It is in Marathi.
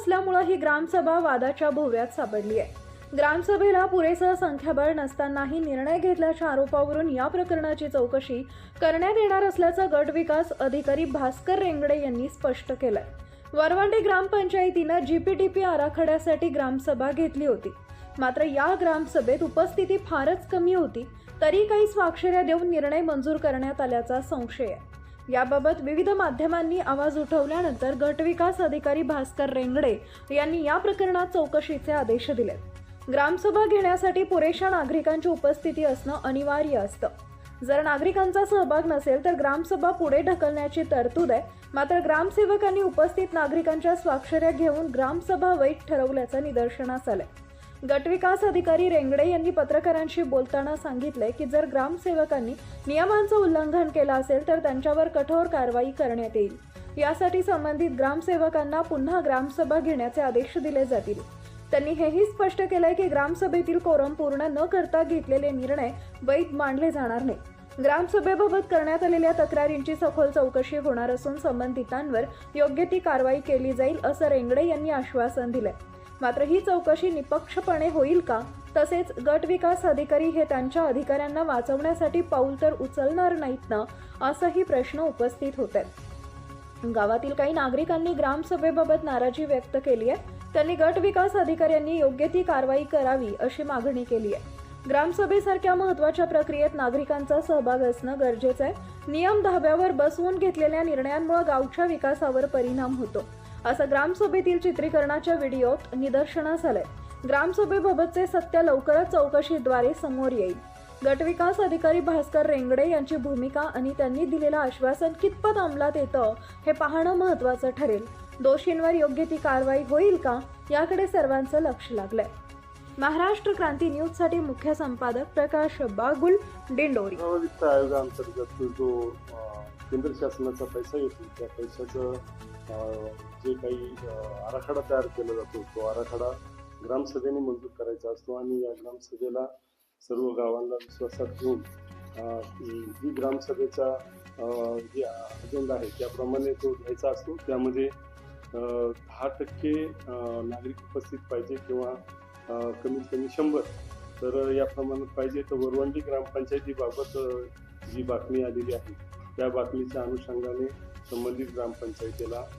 असल्यामुळं ही ग्रामसभा वादाच्या भोवऱ्यात सापडली आहे. ग्रामसभेला पुरेसं संख्याबळ नसतानाही निर्णय घेतल्याच्या आरोपावरून या प्रकरणाची चौकशी करण्यात येणार असल्याचं गट विकास अधिकारी भास्कर रेंगडे यांनी स्पष्ट केलंय. वरवंडी ग्रामपंचायतीनं जीपीटीपी आराखड्यासाठी ग्रामसभा घेतली होती. मात्र या ग्रामसभेत उपस्थिती फारच कमी होती तरी काही स्वाक्षऱ्या देऊन निर्णय मंजूर करण्यात आल्याचा संशय आहे. याबाबत विविध माध्यमांनी आवाज उठवल्यानंतर गटविकास अधिकारी भास्कर रेंगडे यांनी या प्रकरणात चौकशीचे आदेश दिले. ग्रामसभा घेण्यासाठी पुरेशा नागरिकांची उपस्थिती असणं अनिवार्य असतं. जर नागरिकांचा सहभाग नसेल तर ग्रामसभा पुढे ढकलण्याची तरतूद आहे. मात्र ग्रामसेवकांनी उपस्थित नागरिकांच्या स्वाक्षऱ्या घेऊन ग्रामसभा वैध ठरवल्याचं निदर्शनास आलंय. गटविकास अधिकारी रेंगडे यांनी पत्रकारांशी बोलताना सांगितलंय की जर ग्रामसेवकांनी नियमांचं उल्लंघन केलं असेल तर त्यांच्यावर कठोर कारवाई करण्यात येईल. यासाठी संबंधित ग्रामसेवकांना पुन्हा ग्रामसभा घेण्याचे आदेश दिले जातील. त्यांनी हेही स्पष्ट केलंय की ग्रामसभेतील कोरम पूर्ण न करता घेतलेले निर्णय वैध मानले जाणार नाही. ग्रामसभेबाबत करण्यात आलेल्या तक्रारींची सखोल चौकशी होणार असून संबंधितांवर योग्य ती कारवाई केली जाईल असं रेंगडे यांनी आश्वासन दिलंय. मात्र ही चौकशी निपक्षपणे होईल का? तसेच गट विकास अधिकारी हे त्यांच्या अधिकाऱ्यांना वाचवण्यासाठी पाऊल तर उचलणार नाहीत ना असाही प्रश्न उपस्थित होत आहेत गावातील काही नागरिकांनी ग्रामसभेबाबत नाराजी व्यक्त केली आहे. त्यांनी गट विकास अधिकाऱ्यांनी योग्य ती कारवाई करावी अशी मागणी केली आहे. ग्रामसभेसारख्या महत्त्वाच्या प्रक्रियेत नागरिकांचा सहभाग असणं गरजेचं आहे. नियम धाब्यावर बसवून घेतलेल्या निर्णयांमुळे गावच्या विकासावर परिणाम होतो. असं ग्रामसभेतील चित्रीकरणाच्या व्हिडिओत निदर्शनास आलंय. ग्रामसभेबाबतचे सत्य लवकरच चौकशीद्वारे समोर येईल. गटविकास अधिकारी भास्कर रेंगडे यांची भूमिका आणि त्यांनी दिलेलं आश्वासन कितपत अंमलात येतं हे पाहणं महत्त्वाचं ठरेल. दोषींवर योग्य ती कारवाई होईल का याकडे सर्वांचं लक्ष लागलंय. महाराष्ट्र क्रांती न्यूजसाठी मुख्य संपादक प्रकाश बागुल दिंडोरी वित्त जो केंद्र शासनाचा पैसा येतो. त्या पैशाचं जे काही आराखडा तयार केला जातो तो आराखडा ग्रामसभेने मंजूर करायचा असतो आणि या ग्रामसभेला सर्व गावांना विश्वासात घेऊन जी ही ग्रामसभेचा जे अजेंडा आहे त्याप्रमाणे तो घ्यायचा असतो. त्यामध्ये दहा टक्के नागरिक उपस्थित पाहिजे किंवा कमीत कमी शंभर. तर या प्रमाणात पाहिजे तर वरवंडी ग्रामपंचायतीबाबत जी बातमी आलेली आहे त्या बातमीच्या अनुषंगाने संबंधित ग्रामपंचायतीला